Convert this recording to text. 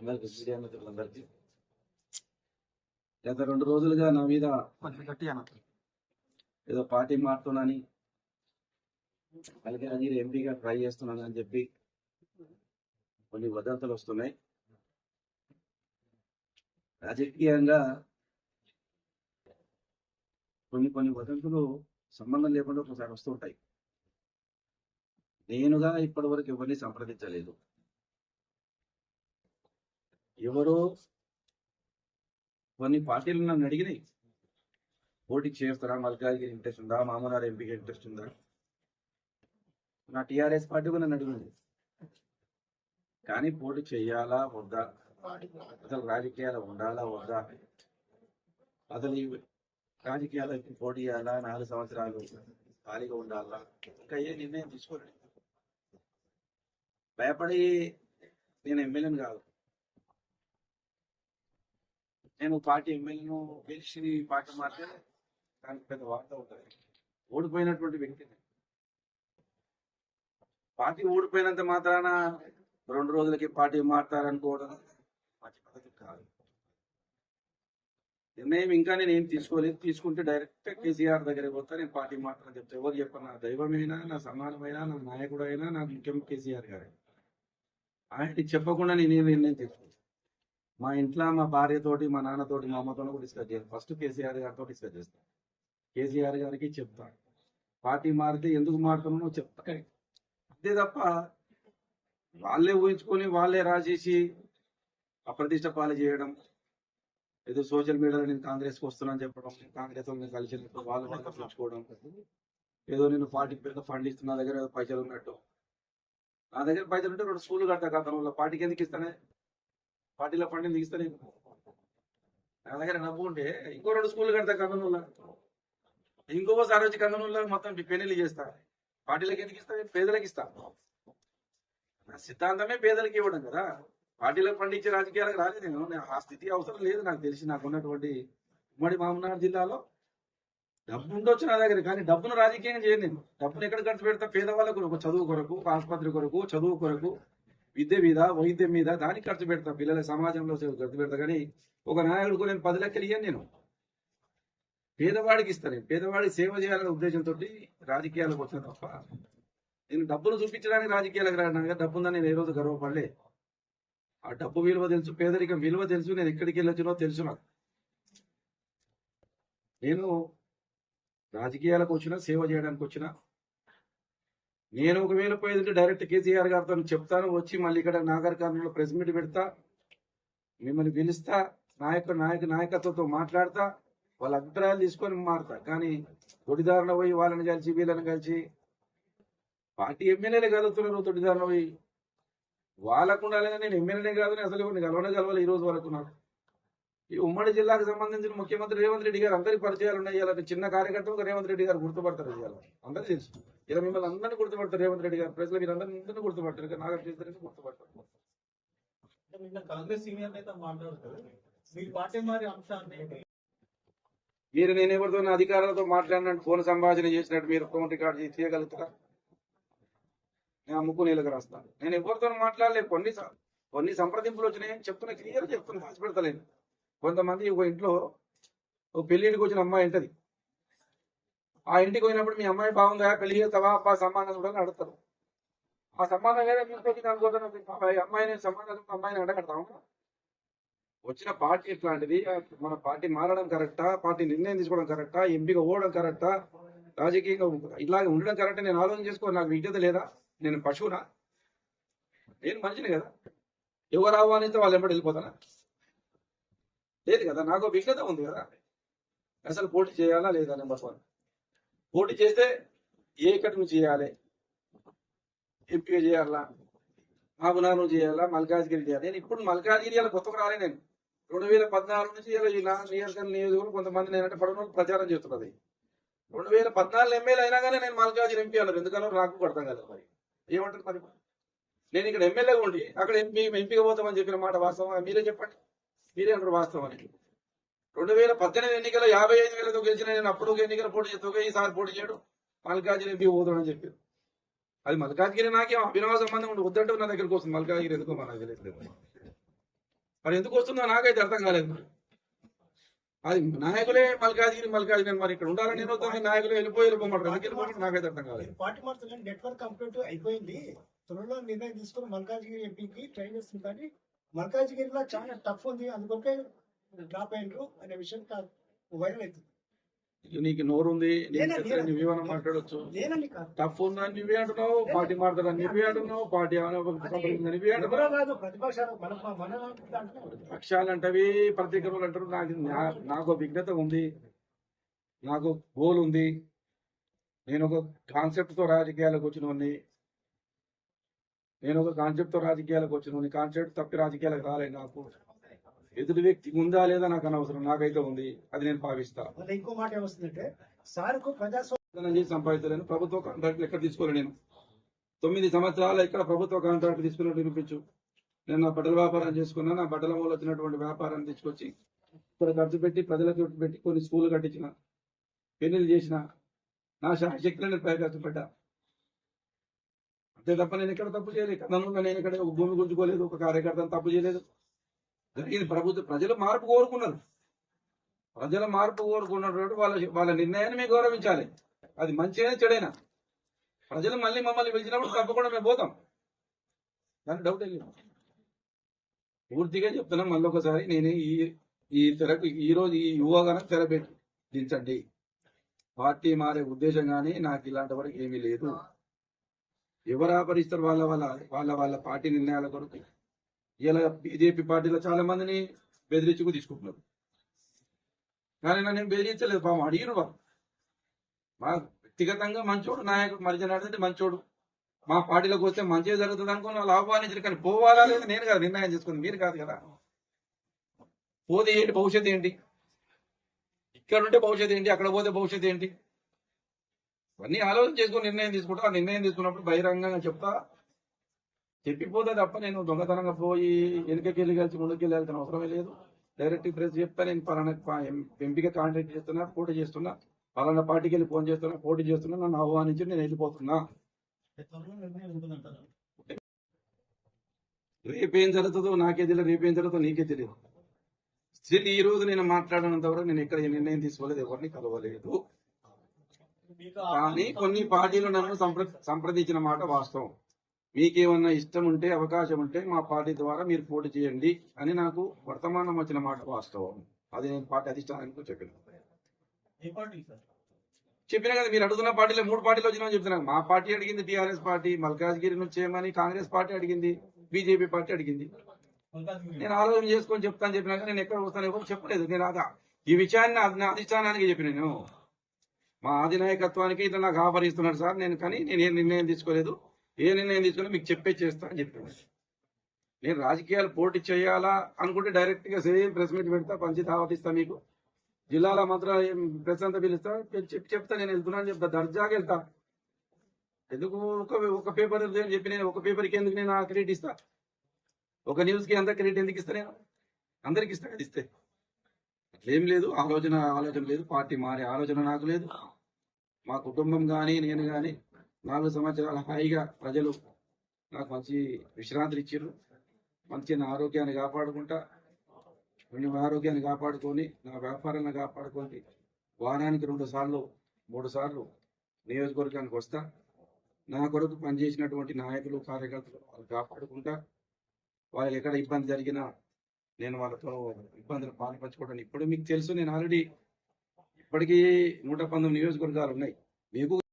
అందరికి మీడియా మిత్రులందరికీ గత రెండు రోజులుగా నా మీద ఏదో పార్టీ మారుతున్నానని అలాగే నేను ఎంపీగా ట్రై చేస్తున్నాను అని చెప్పి కొన్ని వదంతులు వస్తున్నాయి. రాజకీయంగా కొన్ని కొన్ని వదంతులు సంబంధం లేకుండా ఒకసారి వస్తుంటాయి నేనుగా ఇప్పటి వరకు ఎవరిని సంప్రదించలేదు. ఎవరో కొన్ని పార్టీలు నన్ను అడిగినాయి. పోటీ చేస్తారా? మల్కాజ్గిరి ఇంట్రెస్ట్ ఉందా? మామూలు ఎంపీకి ఇంట్రెస్ట్ ఉందా? నా టీఆర్ఎస్ పార్టీ కూడా నన్ను అడిగింది. కానీ పోటీ చేయాలా? వద్దా? అసలు రాజకీయాలు ఉండాలా? వద్దా? అసలు ఈ రాజకీయాలకి పోటీ చేయాలా? నాలుగు సంవత్సరాలు ఖాళీగా ఉండాలా? ఇంకా ఏ నిర్ణయం తీసుకోలేదు. భయపడి నేను ఎమ్మెల్యేని కాదు. నేను పార్టీ ఎమ్మెల్యేను గెలిచి పార్టీ మారితే దానికి పెద్ద వార్త ఉంటుంది. ఓడిపోయినటువంటి వ్యక్తిని పార్టీ ఓడిపోయినంత మాత్రాన రెండు రోజులకి పార్టీ మారుతారనుకోవడం మంచి పద్ధతి కాదు. నిర్ణయం ఇంకా నేను ఏం తీసుకోలేదు. తీసుకుంటే డైరెక్ట్ కేసీఆర్ దగ్గరికి పోతా నేను పార్టీ మాత్రం చెప్తా. ఎవరు చెప్పాను నా దైవమైనా నా సమానమైనా నా నాయకుడు అయినా నా ముఖ్యం కేసీఆర్ గారే. ఆయనకి చెప్పకుండా నేను నిర్ణయం తీసుకుంటాను మా ఇంట్లో మా భార్యతోటి మా నాన్నతోటి మా అమ్మతో కూడా డిస్కస్ చేస్తాను ఫస్ట్ కేసీఆర్ గారితో డిస్కస్ చేస్తాను కేసీఆర్ గారికి చెప్తా. పార్టీ మారితే ఎందుకు మారుతున్నానో చెప్తా. అంతే తప్ప వాళ్ళే ఊహించుకొని వాళ్ళే రాసేసి అప్రతిష్ట పాలు చేయడం ఏదో సోషల్ మీడియాలో నేను కాంగ్రెస్కి వస్తున్నాను చెప్పడం కాంగ్రెస్ కలిసినట్టు వాళ్ళు వాళ్ళు చూసుకోవడం ఏదో నేను పార్టీకి పెద్ద ఫండ్ ఇస్తున్నా నా దగ్గర ఏదో పైసలు ఉన్నట్టు. నా దగ్గర పైసలు ఉంటే రెండు స్కూల్ కడతా గతంలో పార్టీకి ఎందుకు ఇస్తానే? పార్టీలో ఫండింగ్ ఎందుకు నా దగ్గర డబ్బు ఉంటే ఇంకో రెండు స్కూల్ కడతా కథనంలో ఇంకోసారి వచ్చి కథనంలో మొత్తం పెళ్ళి చేస్తా. పార్టీలకు ఎందుకు ఇస్తా పేదలకు ఇస్తా. నా సిద్ధాంతమే పేదలకు ఇవ్వడం కదా. పార్టీలకు పండించే రాజకీయాలకు రాలేదు నేను. నేను ఆ స్థితి అవసరం లేదు నాకు తెలిసి. నాకు ఉన్నటువంటి ఉమ్మడి మామనాడు జిల్లాలో డబ్బు ఉండొచ్చు నా దగ్గర. కానీ డబ్బును రాజకీయంగా చేయను నేను. డబ్బును ఎక్కడ ఖర్చు పెడతా? పేదవాళ్ళకు ఒక చదువు కొరకు ఒక ఆసుపత్రి కొరకు చదువు కొరకు. విద్య మీద వైద్యం మీద దానికి ఖర్చు పెడతా పిల్లల సమాజంలో ఖర్చు పెడతా. కానీ ఒక నాయకుడికి నేను పది లెక్కలు ఇయ్యాను నేను. పేదవాడికి ఇస్తాను పేదవాడికి సేవ చేయాలనే ఉద్దేశంతో రాజకీయాలకు వచ్చిన తప్ప నేను డబ్బును చూపించడానికి రాజకీయాలకు రాను డబ్బు ఉందని నేను ఏ రోజు గర్వపడలే. ఆ డబ్బు విలువ తెలుసు పేదరికం విలువ తెలుసు నేను ఎక్కడికి వెళ్ళొచ్చినో తెలుసు నాకు. నేను రాజకీయాలకు వచ్చినా సేవ చేయడానికి వచ్చినా నేను ఒకవేళ పోయేదంటే డైరెక్ట్ కేసీఆర్ గారితో చెప్తాను వచ్చి మళ్ళీ ఇక్కడ నాగర్ కర్నూలులో ప్రెస్ మీట్ పెడతా మిమ్మల్ని పిలుస్తా నాయక నాయక నాయకత్వంతో మాట్లాడతా వాళ్ళ అభిప్రాయాలు తీసుకొని మారుతా. కానీ తొడిదారున పోయి వాళ్ళని కలిసి వీళ్ళని కలిసి పార్టీ ఎమ్మెల్యేలు కలుగుతున్నారు తొడిదారున పోయి. వాళ్ళకు ఉండాలి నేను ఎమ్మెల్యేనే కాదు అసలు ఎవరిని కలవనే కలవాలి ఈ రోజు వరకు నాకు. ఈ ఉమ్మడి జిల్లాకు సంబంధించిన ముఖ్యమంత్రి రేవంత్ రెడ్డి గారు అందరికి పరిచయాలు ఉన్నాయి. చిన్న కార్యకర్తలకు రేవంత్ రెడ్డి గారు గుర్తుపడతారు ఇవాళ. అందరికీ తెలుసు. ఇలా మిమ్మల్ని అందరినీ గుర్తుపడతారు రేవంత్ రెడ్డి గారు. ప్రజలు మీరు అందరినీ అందరినీ గుర్తుపడతారు? ఇక నాగర్ చేస్తారని గుర్తుపడతారు? అంటే నిన్న కాంగ్రెస్ సీనియర్ నేత మాట్లాడుతారు. మీ పార్టీ మారి అంశాన్ని మీరు నేను ఎవరితో అధికారులతో మాట్లాడినట్టు ఫోన్ సంభాషణ చేసినట్టు మీరు ఫోన్ రికార్డ్ చేసి చేయగలుగుతారా నేను ముక్కు నీళ్ళకి రాస్తాను. నేను ఎవరితో మాట్లాడలేదు. కొన్ని కొన్ని సంప్రదింపులు వచ్చినాయి చెప్తున్నా. క్లియర్ చెప్తున్నా. దాచిపెడతలేను కొంతమంది ఒక ఇంట్లో ఒక పెళ్ళింటికి వచ్చిన అమ్మాయి ఉంటది. ఆ ఇంటికి పోయినప్పుడు మీ అమ్మాయి బాగుందా? పెళ్ళి చేస్తావా? అబ్బా సమానం కూడా అడుగుతారు. ఆ సమానం కదా మీకు వచ్చింది అమ్మాయిని సమానం అమ్మాయిని అడగడతాము వచ్చిన పార్టీ ఎట్లాంటిది మన పార్టీ మారడం కరెక్టా? పార్టీ నిర్ణయం తీసుకోవడం కరెక్టా? ఎంపిక ఓవడం కరెక్టా? రాజకీయంగా ఇలాగ ఉండడం కరెక్ట్. నేను ఆలోచన చేసుకో నాకు విజ్ఞత లేదా? నేను పశువునా? నేను మనిషిని కదా. ఎవరు ఆహ్వానిస్తే వాళ్ళు ఎంబడి వెళ్ళిపోతానా లేదు కదా నాకు విఘ్నత ఉంది కదా. అసలు పోటీ చేయాలా లేదా నెంబర్ వన్ పోటీ చేస్తే ఏ ఇక్కడి చేయాలి? ఎంపిక చేయాలా? మాగునాను చేయాలా? మల్కాజ్గిరి చేయాలి? నేను ఇప్పుడు మల్కాజ్గిరి అలా కొత్తగా రాలే నేను. రెండు వేల పద్నాలుగు నుంచి ఇలా ఈ నా నియోజకవర్గం నియోజకవర్గం కొంతమంది నేనంటే పడవ ప్రచారం చేస్తున్నది. రెండు వేల పద్నాలుగు ఎమ్మెల్యే అయినా కానీ నేను మల్కాజ్గిరి ఎంపీ అన్నారు ఎందుకన్నా నాకు అర్థం కదా మరి. ఏమంటారు మరి? నేను ఇక్కడ ఎమ్మెల్యేగా ఉండి అక్కడ ఎంపీ ఎంపీగా పోతామని చెప్పిన మాట వాస్తవం మీరే చెప్పండి. మీరే అంటారు వాస్తవం అని? రెండు వేల పద్దెనిమిది ఎన్నికల యాభై ఐదు వేలతో గెలిచిన నేను అప్పుడు ఒక ఎన్నికల పోటీ చేస్తే ఈసారి పోటీ చేయడు. మల్కాజ్గిరి ఎంపీ పోతాడని చెప్పారు. అది మల్కాజ్గిరి నాకేం అభినవ సంబంధం ఉండి వద్దంటే నా దగ్గరకు వస్తుంది. మల్కాజ్గిరి ఎందుకో మన తెలియదు. మరి ఎందుకు వస్తుందో నాకైతే అర్థం కాలేదు అది నాయకులే మల్కాజ్గిరి మల్కాజ్గిరి మరి ఇక్కడ ఉండాలని నేను వద్దాను నాయకులు వెళ్ళిపోయి వెళ్ళిపోమంటారు. ఎందుకు వెళ్ళిపోమంటారు? నాకైతే అర్థం కాలేదు. పార్టీ మార్చలేదు నెట్వర్క్ కంప్లీట్ అయిపోయింది. త్వరలో నిర్ణయం తీసుకుని మల్కాజ్గిరి ఎంపీకి ట్రైన్ చేస్తుంది కానీ మల్కాజ్గిరిలో చాలా టఫ్ ఉంది. అందుకొకే డ్రాప్ అయినరు అనే విషయం వైరల్ అవుతుంది. నీకు నోరు ఉంది. నువ్వేమైనా మాట్లాడొచ్చు. టఫ్ ఉందని నువ్వే అంటున్నావు? పార్టీ మారుతాడని నువ్వే అంటున్నావు? పార్టీ నువ్వే అంటున్నావు? పక్షాలు అంటవి ప్రతీకములు అంటారు. నాకు నాకు విఘ్నత ఉంది. నాకు గోల్ ఉంది. నేను ఒక కాన్సెప్ట్తో రాజకీయాలకు వచ్చినోని నేను ఒక కాన్సెప్ట్తో రాజకీయాలకు వచ్చినోని కాన్సెప్ట్ తప్పి రాజకీయాలకు రాలేదు నాకు. ఎదుటి వ్యక్తి ఉందా లేదా నాకు అనవసరం. నాకైతే ఉంది. అది నేను భావిస్తా. మళ్ళీ ఇంకో మాట ఏమొస్తుందంటే సార్కు ప్రజాస్వామ్యం వాగ్దానం చేసి సంపాదించలేను ప్రభుత్వ కాంట్రాక్ట్లు ఎక్కడ తీసుకోలేను నేను. తొమ్మిది సంవత్సరాలు ఇక్కడ ప్రభుత్వ కాంట్రాక్ట్ తీసుకున్నట్టు వినిపించు. నేను నా బట్టల వ్యాపారం చేసుకున్నా నా బట్టల మూల వచ్చినటువంటి వ్యాపారాన్ని తీసుకొచ్చి ఇక్కడ ఖర్చు పెట్టి ప్రజలకు పెట్టి కొన్ని స్కూల్ కట్టించిన పెళ్ళిళ్ళు చేసిన నా శక్తిలో నేను పై ఖర్చు పెట్టా అంతే తప్ప నేను ఎక్కడ తప్పు చేయలేదు. కథనంలో నేను ఇక్కడ ఒక భూమి గుంజుకోలేదు ఒక కార్యకర్తను తప్పు చేయలేదు. జరిగింది ప్రభుత్వం ప్రజలు మార్పు కోరుకున్నారు ప్రజల మార్పు కోరుకున్నటువంటి వాళ్ళ వాళ్ళ నిర్ణయాన్ని మేము గౌరవించాలి. అది మంచిగా చెడైనా. ప్రజలు మళ్ళీ మమ్మల్ని పిలిచినప్పుడు తప్పకుండా మేము పోతాం. దాని డౌట్ ఏం లేదు. పూర్తిగా చెప్తున్నాం మళ్ళీ ఒకసారి నేను ఈ ఈ తెరకు ఈ రోజు ఈ యువగానం తెరబెట్టి దించండి. పార్టీ మారే ఉద్దేశం కానీ నాకు ఇలాంటి వరకు ఏమీ లేదు. ఎవరు ఆపరిస్తారు వాళ్ళ వాళ్ళ వాళ్ళ వాళ్ళ పార్టీ నిర్ణయాల కొరకు? ఇలా బీజేపీ పార్టీలో చాలా మందిని బెదిరించుకు తీసుకుంటున్నారు. కానీ నన్ను బెదిరించలేదు పాము అడిగిరు వాళ్ళు. మా వ్యక్తిగతంగా మంచోడు నాయకుడు మరిజనాడు మంచోడు. మా పార్టీలోకి వస్తే మంచిగా జరుగుతుంది అనుకుని వాళ్ళు ఆహ్వానించారు కానీ పోవాలా లేదా నేను కదా నిర్ణయం చేసుకుంది మీరు కాదు కదా. పోతే ఏంటి భవిష్యత్తు ఏంటి? ఇక్కడ ఉంటే భవిష్యత్తు ఏంటి అక్కడ పోతే భవిష్యత్తు ఏంటి? ఇవన్నీ ఆలోచన చేసుకుని నిర్ణయం తీసుకుంటా ఆ నిర్ణయం తీసుకున్నప్పుడు బహిరంగంగా చెప్తా. చెప్పిపోతా తప్ప నేను దొంగతనంగా పోయి వెనుకకి వెళ్ళి కలిసి ముందుకు వెళ్ళి వెళ్తాను అవసరమే లేదు. డైరెక్ట్ ప్రెస్ చెప్తా నేను పలానా ఎంపిక కాంటాక్ట్ చేస్తున్నా పోటీ చేస్తున్నా పలానా పార్టీకి వెళ్ళి ఫోన్ చేస్తున్నా పోటీ చేస్తున్నా నన్ను ఆహ్వానించి నేను వెళ్ళిపోతున్నా. రేపేం జరుగుతుందో నాకే తెలియదు రేపేం జరుగుతుందో నీకే తెలియదు స్టిల్ ఈ రోజు నేను మాట్లాడినంత వరకు నేను ఎక్కడ నిర్ణయం తీసుకోలేదు ఎవరిని కలవలేదు. కానీ కొన్ని పార్టీలు నన్ను సంప్ర- సంప్రదించిన మాట వాస్తవం. మీకేమన్నా ఇష్టం ఉంటే అవకాశం ఉంటే మా పార్టీ ద్వారా మీరు పోటీ చేయండి అని నాకు వర్తమానం వచ్చిన మాట వాస్తవం. అది నేను పార్టీ అధిష్టానానికి చెప్పిన. చెప్పిన కదా మీరు అడుగుతున్న పార్టీలో మూడు పార్టీలు వచ్చినా చెప్తున్నాను మా పార్టీ అడిగింది టీఆర్ఎస్ పార్టీ మల్కాజ్గిరి నుంచి చేయమని కాంగ్రెస్ పార్టీ అడిగింది బీజేపీ పార్టీ అడిగింది. నేను ఆలోచన చేసుకొని చెప్తాను చెప్పినాక నేను ఎక్కడ వస్తాను ఎవరు చెప్పలేదు. నేను అదా ఈ విషయాన్ని అధిష్టానానికి చెప్పిన నేను. మా అధినాయకత్వానికి ఇట్లా నాకు ఆఫర్ ఇస్తున్నాడు సార్. నేను కానీ నేను ఏ నిర్ణయం తీసుకోలేదు. ఏ నిర్ణయం తీసుకోలేదు మీకు చెప్పే చేస్తా అని చెప్పాను నేను రాజకీయాలు పోటీ చేయాలా అనుకుంటే డైరెక్ట్గా సేమ్ ప్రెస్ మీట్ పెడతా పంచి దావతిస్తా మీకు. జిల్లాల మాత్రం ప్రెస్ అంతా పిలుస్తా చెప్పి చెప్తా నేను వెళ్తున్నాను చెప్తా దర్జాగా వెళ్తా. ఎందుకు ఒక ఒక పేపర్ చెప్పి నేను ఒక పేపర్కి ఎందుకు నేను ఆ క్రెడిట్ ఇస్తా? ఒక న్యూస్కి అంత క్రెడిట్ ఎందుకు ఇస్తా నేను? అందరికి ఇస్తా కదా ఇస్తే. అట్లేం లేదు ఆలోచన ఆలోచన లేదు పార్టీ మారే ఆలోచన నాకు లేదు. మా కుటుంబం కానీ నేను కానీ నాలుగు సంవత్సరాల హాయిగా ప్రజలు నాకు మంచి విశ్రాంతిని ఇచ్చారు మంచి నా ఆరోగ్యాన్ని కాపాడుకుంటా రెండు ఆరోగ్యాన్ని కాపాడుకొని నా వ్యాపారాన్ని కాపాడుకొని వారానికి రెండు సార్లు మూడు సార్లు నియోజకవర్గానికి వస్తా. నా కొరకు పనిచేసినటువంటి నాయకులు కార్యకర్తలు వాళ్ళు కాపాడుకుంటా. వాళ్ళకి ఎక్కడ ఇబ్బంది జరిగినా నేను వాళ్ళతో ఇబ్బందులు పాల్పంచుకోవడానికి ఇప్పుడు మీకు తెలుసు నేను ఆల్రెడీ ఇప్పటికీ నూట పంతొమ్మిది నియోజకవర్గాలు ఉన్నాయి. మీకు